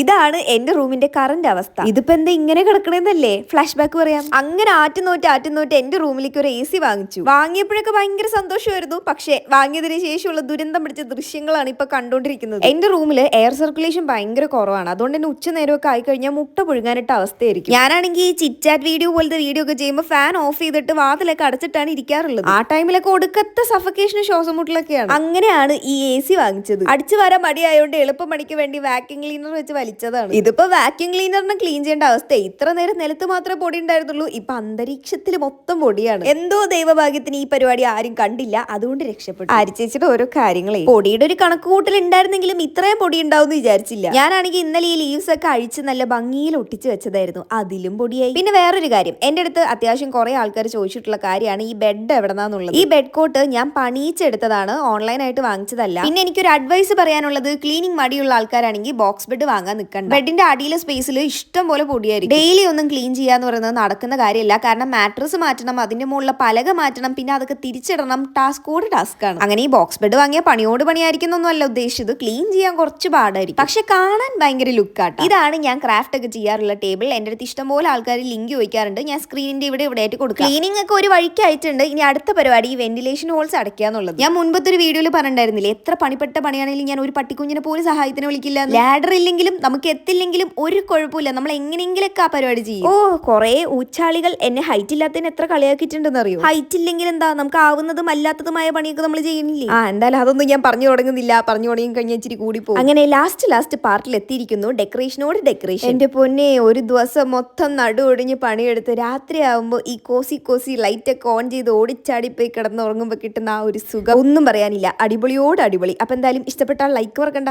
ഇതാണ് എന്റെ റൂമിന്റെ കറന്റ് അവസ്ഥ. ഇതിപ്പോ എന്താ ഇങ്ങനെ കിടക്കണേന്നല്ലേ? ഫ്ലാഷ് ബാക്ക് പറയാം. അങ്ങനെ ആറ്റുനോറ്റ് ആറ്റുനോറ്റ് എന്റെ റൂമിലേക്ക് ഒരു എ സി വാങ്ങിച്ചു. വാങ്ങിയപ്പോഴൊക്കെ ഭയങ്കര സന്തോഷമായിരുന്നു. പക്ഷേ വാങ്ങിയതിന് ശേഷമുള്ള ദുരന്തം പിടിച്ച ദൃശ്യങ്ങളാണ് ഇപ്പൊ കണ്ടോണ്ടിരിക്കുന്നത് എന്റെ റൂമിൽ എയർ സർക്കുലേഷൻ ഭയങ്കര കുറവാണ്. അതുകൊണ്ട് തന്നെ ഉച്ച നേരമൊക്കെ ആയി കഴിഞ്ഞാൽ മുട്ട പുഴുങ്ങാനിട്ട അവസ്ഥയായിരിക്കും. ഞാനാണെങ്കിൽ ഈ ചിറ്റാറ്റ് വീഡിയോ പോലത്തെ വീഡിയോ ഒക്കെ ചെയ്യുമ്പോൾ ഫാൻ ഓഫ് ചെയ്തിട്ട് വാതിലൊക്കെ അടച്ചിട്ടാണ് ഇരിക്കാറുള്ളത്. ആ ടൈമിലൊക്കെ ഒടുക്കത്തെ സഫക്കേഷന് ശ്വാസം മുട്ടലൊക്കെയാണ് അങ്ങനെയാണ് ഈ എ സി വാങ്ങിച്ചത്. അടിച്ചു വരാൻ മടിയായോണ്ട് എളുപ്പ പണിക്ക് വേണ്ടി വാക്യൂം ക്ലീനർ വെച്ച് വലിച്ചതാണ്. ഇതിപ്പോ വാക്യൂം ക്ലീനറിനെ ക്ലീൻ ചെയ്യേണ്ട അവസ്ഥ ഇത്ര നേരം നിലത്ത് മാത്രമേ പൊടി ഉണ്ടായിരുന്നുള്ളൂ. ഇപ്പൊ അന്തരീക്ഷത്തിൽ മൊത്തം പൊടിയാണ്. എന്തോ ദൈവഭാഗ്യത്തിന് ഈ പരിപാടി ആരും കണ്ടില്ല. അതുകൊണ്ട് രക്ഷപ്പെട്ടു. അരിച്ചേച്ചിട്ട് ഓരോ കാര്യങ്ങളെ. പൊടിയുടെ ഒരു കണക്ക് കൂട്ടൽ ഉണ്ടായിരുന്നെങ്കിലും ഇത്രയും പൊടി ഉണ്ടാവും എന്ന് വിചാരിച്ചില്ല. ഞാനാണെങ്കിൽ ഇന്നലെ ഈ ലീവ്സ് ഒക്കെ അഴിച്ച് നല്ല ഭംഗിയിൽ ഒട്ടിച്ച് വെച്ചതായിരുന്നു. അതിലും പൊടിയായി. പിന്നെ വേറൊരു കാര്യം. എന്റെ അടുത്ത് അത്യാവശ്യം കുറെ ആൾക്കാർ ചോദിച്ചിട്ടുള്ള കാര്യമാണ് ഈ ബെഡ് എവിടെന്നാന്നുള്ളത്. ഈ ബെഡ് കോട്ട് ഞാൻ പണിയിച്ചെടുത്തതാണ്. ഓൺലൈനായിട്ട് വാങ്ങിച്ചതല്ല. പിന്നെ എനിക്കൊരു അഡ്വൈസ് പറയാനുള്ളത്. ക്ലീനിങ് മടിയുള്ള ആൾക്കാരാണെങ്കിൽ ബോക്സ് ബെഡ് വാങ്ങാൻ നിൽക്കണ്ട. ബെഡിന്റെ അടിയിലെ സ്പേസിൽ ഇഷ്ടം പോലെ പൊടിയായിരിക്കും. ഡെയിലി ഒന്നും ക്ലീൻ ചെയ്യാന്ന് പറയുന്നത് നടക്കുന്ന കാര്യമല്ല. കാരണം മാട്രസ് മാറ്റണം അതിന്റെ മുകളിലെ പലക മാറ്റണം പിന്നെ അതൊക്കെ തിരിച്ചിടണം. ടാസ്കോട് ടാസ്ക് ആണ്. അങ്ങനെ ഈ ബോക്സ് ബെഡ് വാങ്ങിയ പണിയോട് പണിയായിരിക്കുന്നൊന്നും അല്ല ഉദ്ദേശിച്ചത്. ക്ലീൻ ചെയ്യാൻ കുറച്ച് പാടായിരിക്കും. പക്ഷെ കാണാൻ ഭയങ്കര ലുക്കാട്ടോ ഇതാണ് ഞാൻ ക്രാഫ്റ്റ് ഒക്കെ ചെയ്യാറുള്ള ടേബിൾ എന്റെ അടുത്ത് ഇഷ്ടംപോലെ ആൾക്കാർ ലിങ്ക് ചോദിക്കാറുണ്ട്. ഞാൻ സ്ക്രീനിന്റെ ഇവിടെ ഇവിടെ ആയിട്ട് കൊടുക്കും? ക്ലീനിങ് ഒക്കെ ഒരു വഴിക്ക് ആയിട്ടുണ്ട് ഇനി അടുത്ത പരിപാടി ഈ വെന്റിലേഷൻ ഹോൾസ് അടയ്ക്കാന്നുള്ളത് ഞാൻ മുൻപത്തെ ഒരു വീഡിയോയിൽ പറഞ്ഞിട്ടുണ്ടായിരുന്നില്ലേ? എത്ര പണിപ്പെട്ട പണിയാണെങ്കിലും ഞാൻ ഒരു പട്ടിക്കുഞ്ഞിനെ പോലും സഹായത്തിന് വിളിക്കില്ല ലാഡർ ഇല്ലെങ്കിലും നമുക്ക് എത്തില്ലെങ്കിലും ഒരു കുഴപ്പമില്ല. നമ്മൾ എങ്ങനെയെങ്കിലൊക്കെ ആ പരിപാടി ചെയ്യും. ഓ കുറെ ഊച്ചാളികൾ എന്നെ ഹൈറ്റ് ഇല്ലാത്തതിന് എത്ര കളിയാക്കിയിട്ടുണ്ടെന്ന് അറിയോ ഹൈറ്റ് ഇല്ലെങ്കിൽ എന്താ? നമുക്ക് ആവുന്നതും അല്ലാത്തതുമായ പണിയൊക്കെ നമ്മൾ ചെയ്യുന്നില്ലേ? ആ എന്തായാലും അതൊന്നും ഞാൻ പറഞ്ഞു തുടങ്ങുന്നില്ല. പറഞ്ഞു തുടങ്ങി കഴിഞ്ഞാൽ ഇച്ചിരി കൂടി പോകും. അങ്ങനെ ലാസ്റ്റ് ലാസ്റ്റ് പാർട്ടിൽ എത്തിയിരിക്കുന്നു. ഡെക്കറേഷനോട് ഡെക്കറേഷൻ എന്റെ പൊന്നെ ഒരു ദിവസം മൊത്തം നടു ഒടിഞ്ഞ് പണിയെടുത്ത് രാത്രിയാവുമ്പോൾ ഈ കോസി കോസി ലൈറ്റ് ഒക്കെ ഓൺ ചെയ്ത് ഓടിച്ചാടി പോയി കിടന്നുറങ്ങുമ്പോൾ കിട്ടുന്ന ആ ഒരു സുഖം. ഒന്നും പറയാനില്ല. അടിപൊളിയോട് അടിപൊളി. അപ്പൊ എന്തായാലും ഇഷ്ടപ്പെട്ടാൽ ലൈക്ക് മറക്കണ്ട.